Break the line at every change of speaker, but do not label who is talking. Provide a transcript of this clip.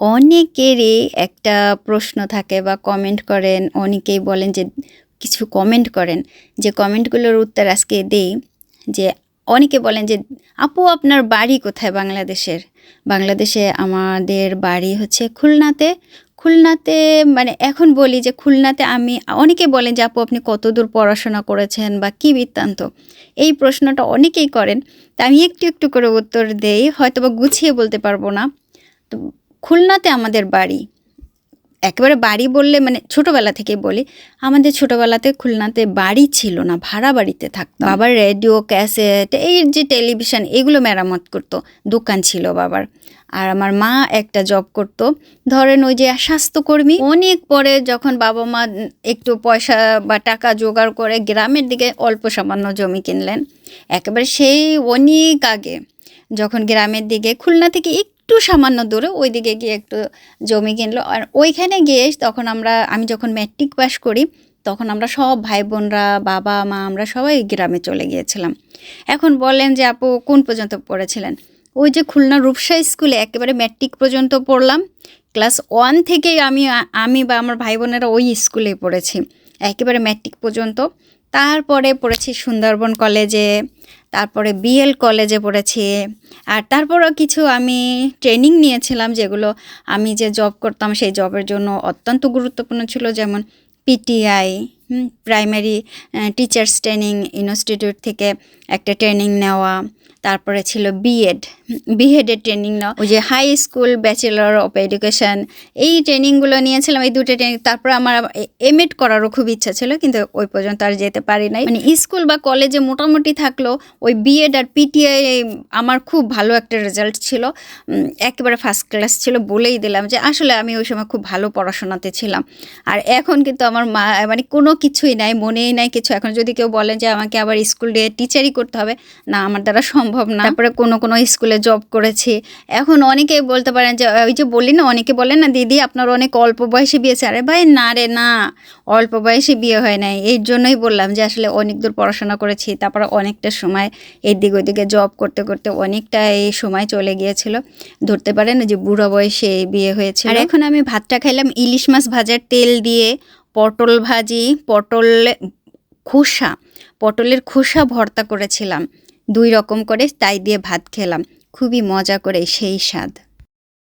অনেকেরই একটা প্রশ্ন থাকে বা কমেন্ট করেন, অনেকেই বলেন যে, কিছু কমেন্ট করেন, যে কমেন্টগুলোর উত্তর আজকে দেই, যে অনেকে বলেন যে, আপু, আপনার বাড়ি কোথায় বাংলাদেশের? বাংলাদেশে আমাদের বাড়ি হচ্ছে খুলনাতে। খুলনাতে মানে এখন বলি যে খুলনাতে আমি, অনেকে বলেন যে, আপু, আপনি কতদূর পড়াশোনা করেছেন বা কী বৃত্তান্ত? এই প্রশ্নটা অনেকেই করেন। তা আমি একটু একটু করে উত্তর দেই হয়তো বা গুছিয়ে বলতে পারব না। তো খুলনাতে আমাদের বাড়ি। একেবারে বাড়ি বললে মানে ছোটোবেলা থেকে বলি আমাদের ছোটোবেলাতে খুলনাতে বাড়ি ছিল না ভাড়া বাড়িতে থাকতো। আবার রেডিও ক্যাসেট এই যে টেলিভিশন এগুলো মেরামত করতো দোকান ছিল বাবার। আর আমার মা একটা জব করতো ধরেন ওই যে স্বাস্থ্যকর্মী। অনেক পরে যখন বাবা মা একটু পয়সা বা টাকা জোগাড় করে গ্রামের দিকে অল্প সামান্য জমি কিনলেন একেবারে সেই অনেক আগে যখন গ্রামের দিকে খুলনা থেকে একটু সামান্য দূরে ওই দিকে গিয়ে একটু জমি কিনলো। আর ওইখানে গিয়ে তখন আমরা, আমি যখন ম্যাট্রিক পাস করি, তখন আমরা সব ভাই বোনরা বাবা, মা, আমরা সবাই গ্রামে চলে গিয়েছিলাম। এখন বলেন যে, আপু, কোন পর্যন্ত পড়েছিলেন? ওই যে খুলনা রূপসা স্কুলে একেবারে ম্যাট্রিক পর্যন্ত পড়লাম। ক্লাস ওয়ান থেকেই আমি আমি বা আমার ভাই বোনেরা ওই স্কুলেই পড়েছি। একেবারে ম্যাট্রিক পর্যন্ত। তারপরে পড়েছি সুন্দরবন কলেজে। তারপরে বিএল কলেজে পড়েছি। আর তারপরও কিছু আমি ট্রেনিং নিয়েছিলাম যেগুলো আমি যে জব করতাম সেই জবের জন্য অত্যন্ত গুরুত্বপূর্ণ ছিল, যেমন PTI primary teachers training institute থেকে একটা ট্রেনিং নেওয়া, তারপরে ছিল বিএড বিএডের ট্রেনিং নেওয়া। ওই যে high school bachelor of education এই ট্রেনিংগুলো নিয়েছিলাম, এই দুটো ট্রেনিং তারপরে আমার এম এড করারও খুব ইচ্ছা ছিল, কিন্তু ওই পর্যন্ত আর যেতে পারি নাই। মানে স্কুল বা কলেজে মোটামুটি থাকল ওই বিএড আর পিটিআই আমার খুব ভালো একটা রেজাল্ট ছিল একেবারে ফার্স্ট ক্লাস ছিল বলেই দিলাম যে আসলে আমি ওই সময় খুব ভালো পড়াশোনাতে ছিলাম। আর এখন কিন্তু আমার মা মানে কোনো কিছুই নাই, মনেই নাই কিছু। এখন যদি কেউ বলেন যে আমাকে আবার স্কুল দিয়ে টিচারই করতে হবে, না, আমার দ্বারা সম্ভব না। তারপরে কোনো কোনো স্কুলে জব করেছি। এখন অনেকেই বলতে পারেন যে, ওই যে বলি না, অনেকে বলেন না, দিদি, আপনার অনেক অল্প বয়সে বিয়েছে আরে ভাই, না রে, না। অল্প বয়সে বিয়ে হয় নাই। এই জন্যই বললাম যে, আসলে অনেক দূর পড়াশোনা করেছি, তারপরে অনেকটা সময় এদিক ওদিকে জব করতে করতে অনেকটা এই সময় চলে গিয়েছিল। ধরতে পারেন যে বুড়ো বয়সে বিয়ে হয়েছে আর এখন আমি ভাতটা খাইলাম ইলিশ মাছ ভাজার তেল দিয়ে পটল ভাজি পটল খোসা, পটলের খোসা ভর্তা করেছিলাম। দুই রকম করে তাই দিয়ে ভাত খেলাম। খুবই মজা করে সেই স্বাদ।